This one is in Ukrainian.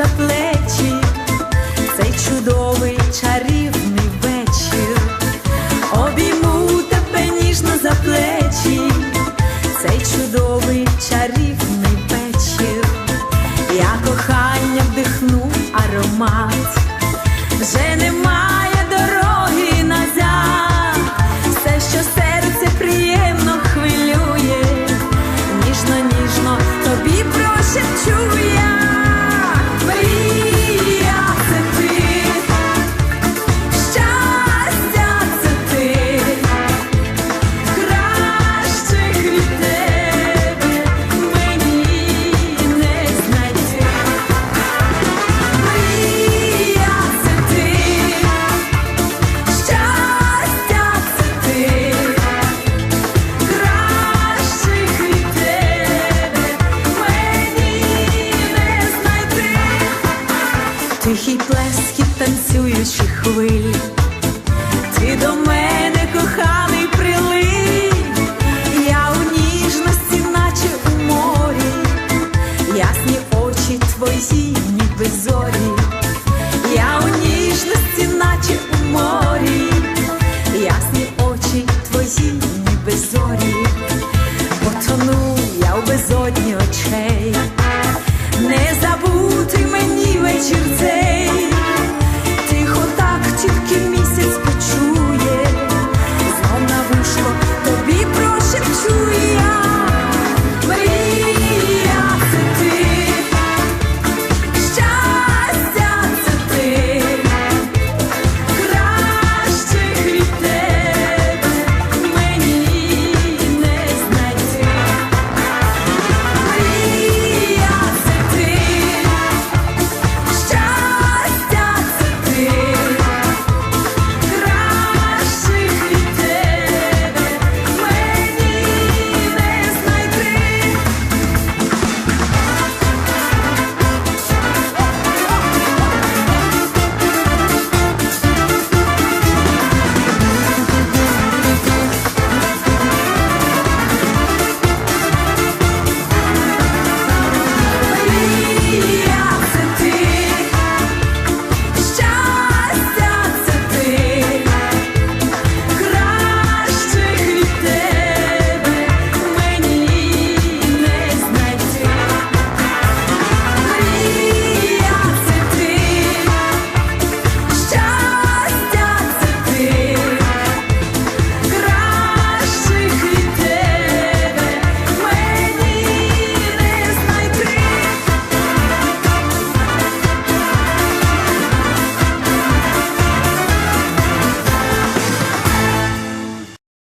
за плечі, цей чудовий чарівний вечір, обійму тебе ніжно за плечі, цей чудовий чарівний вечір, я кохання вдихну аромат, вже нема. тихий плескіт танцюючих хвиль, ти до мене коханий прилив, я у ніжності, наче у морі, ясні очі твої, ніби зорі.